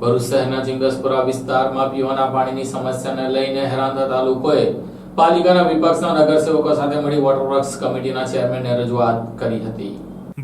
ભરૂચ શહેરના ચિંગસપુરા વિસ્તારમાં પીવાના પાણીની સમસ્યાને લઈને હેરાન તાલુકોએ પાલિકાના વિપક્ષના નગરસેવકો સાથે મળી વોટરવર્ક્સ કમિટીના ચેરમેનને રજૂઆત કરી હતી.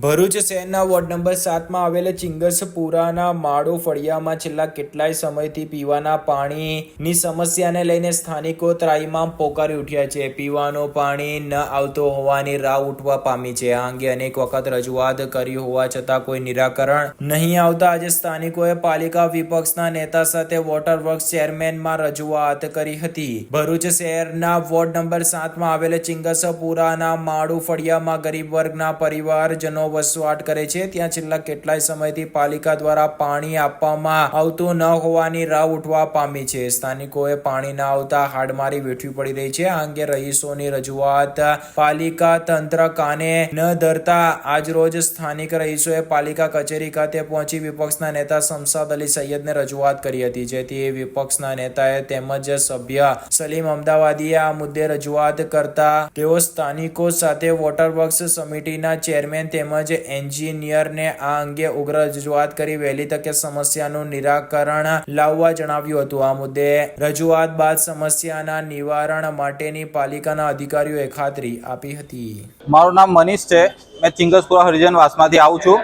ભરૂચ શહેરના વોર્ડ નંબર સાતમાં આવેલા ચિંગસપુરાના માળો ફળિયામાં છેલ્લા કેટલાય સમયથી પીવાના પાણીની સમસ્યાને લઈને સ્થાનિકો ત્રાઈમાં પોકારી ઉઠ્યા છે. પીવાનું પાણી ન આવતો હોવાની રાહ ઉઠવા પામી છે. આ અંગે અનેક વખત રજૂઆત કરી હોવા છતાં કોઈ નિરાકરણ નહીં આવતા આજે સ્થાનિકોએ પાલિકા વિપક્ષના નેતા સાથે વોટર વર્ક્સ ચેરમેનમાં રજૂઆત કરી હતી. ભરૂચ શહેરના વોર્ડ નંબર સાતમાં આવેલ ચિંગસપુરાના માળુ ફળિયામાં ગરીબ વર્ગના પરિવારજનો વસવાટ કરે છે. ત્યાં છેલ્લા કેટલાય સમયથી પાલિકા દ્વારા પાણી આપવામાં આવતું ન હોવાની રાવ ઉઠવા પામી છે. સ્થાનિકોએ પાણી ના આવતા હાડમારી વેઠવી પડી રહી છે. આ અંગે રહીશોની રજૂઆત પાલિકા તંત્ર કાને ન ધરતા આજરોજ સ્થાનિક રહીશોએ પાલિકા કચેરી ખાતે પહોંચી વિપક્ષના નેતા શમસાદ અલી સૈયદને રજૂઆત કરી હતી. જેથી વિપક્ષના નેતાએ તેમજ સભ્ય સલીમ અમદાવાદીએ આ મુદ્દે રજૂઆત કરતા તેઓ સ્થાનિકો સાથે વોટર વર્ક્સ સમિતિના ચેરમેન તેમજ એન્જિનિયરને આ અંગે ઉગ્ર રજૂઆત કરી વહેલી તકે સમસ્યાનું નિરાકરણ લાવવા જણાવ્યું હતું. આ મુદ્દે રજૂઆત બાદ સમસ્યાના નિવારણ માટેની પાલિકાના અધિકારીઓએ ખાતરી આપી હતી. મારું નામ મનીષ છે. મેં ચિંગસપુરા હરિજન વાસમાંથી આવું છું.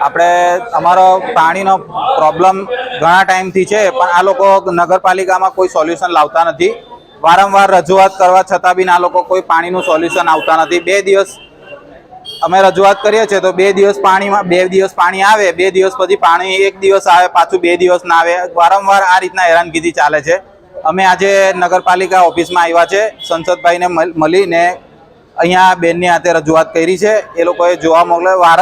આપણે અમારો પાણીનો પ્રોબ્લેમ ઘણા ટાઈમથી છે, પણ આ લોકો નગરપાલિકામાં કોઈ સોલ્યુશન લાવતા નથી. વારંવાર રજૂઆત કરવા છતાં બી આ લોકો કોઈ પાણીનું સોલ્યુશન આવતા નથી. બે દિવસ અમે રજૂઆત કરીએ છીએ તો બે દિવસ પાણીમાં, બે દિવસ પાણી આવે, બે દિવસ પછી પાણી એક દિવસ આવે, પાછું બે દિવસ ના આવે. વારંવાર આ રીતના હેરાનગીરી ચાલે છે. અમે આજે નગરપાલિકા ઓફિસમાં આવ્યા છે. સંસદભાઈને મળીને અહીંયા બેનની હાથે રજૂઆત કરી છે. એ લોકોએ જોવા મોકલે, વાર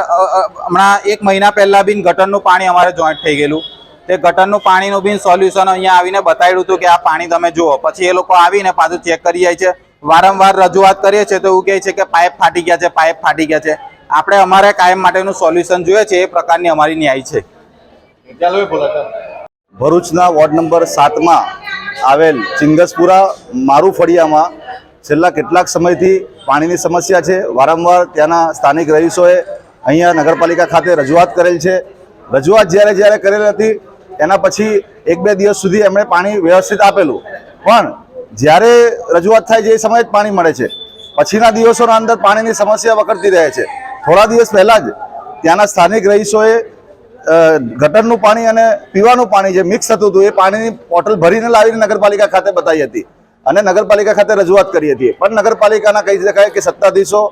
હમણાં એક મહિના પહેલાં બી ગટરનું પાણી અમારે જોઈન્ટ થઈ ગયેલું. તે ગટરનું પાણીનું બી સોલ્યુશન અહીંયા આવીને બતાવ્યું હતું કે આ પાણી તમે જુઓ. પછી એ લોકો આવીને પાછું ચેક કરી જાય છે. વારંવાર રજૂઆત કરીએ છીએ તો એવું કહે છે કે પાઇપ ફાટી ગયા છે પાઇપ ફાટી ગયા છે. આપણે અમારે કાયમ માટેનું સોલ્યુશન જોઈએ છે એ પ્રકારની અમારી ન્યાય છે. ભરૂચના વોર્ડ નંબર સાતમાં આવેલ ચિંગસપુરા મારુ ફળિયામાં છેલ્લા કેટલાક સમયથી પાણીની સમસ્યા છે. વારંવાર ત્યાંના સ્થાનિક રહીશોએ અહીંયા નગરપાલિકા ખાતે રજૂઆત કરેલ છે. રજૂઆત જ્યારે જ્યારે કરેલ હતી એના પછી એક બે દિવસ સુધી એમણે પાણી વ્યવસ્થિત આપેલું. પણ જ્યારે રજૂઆત થાય છે એ સમયે જ પાણી મળે છે. પછીના દિવસોના અંદર પાણીની સમસ્યા વકરતી રહે છે. થોડા દિવસ પહેલાં જ ત્યાંના સ્થાનિક રહીશોએ ગટરનું પાણી અને પીવાનું પાણી જે મિક્સ થતું હતું એ પાણીની બોટલ ભરીને લાવીને નગરપાલિકા ખાતે બતાવી હતી. અને નગરપાલિકા ખાતે રજૂઆત કરી હતી. પણ નગરપાલિકાના કહી શકાય કે સત્તાધીશો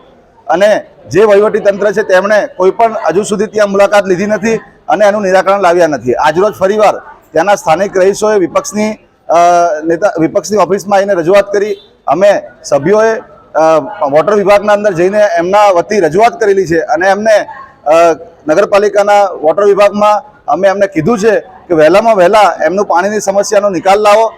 અને જે વહીવટી તંત્ર છે તેમણે કોઈ પણ હજુ સુધી ત્યાં મુલાકાત લીધી નથી અને એનું નિરાકરણ લાવ્યા નથી. આજરોજ ફરીવાર ત્યાંના સ્થાનિક રહીશોએ વિપક્ષની નેતા વિપક્ષની ઓફિસમાં આવીને રજૂઆત કરી. અમે સભ્યોએ વોટર વિભાગના અંદર જઈને એમના વતી રજૂઆત કરેલી છે અને એમને નગરપાલિકાના વોટર વિભાગમાં અમે એમને કીધું છે કે વહેલામાં વહેલા એમનું પાણીની સમસ્યાનો નિકાલ લાવો.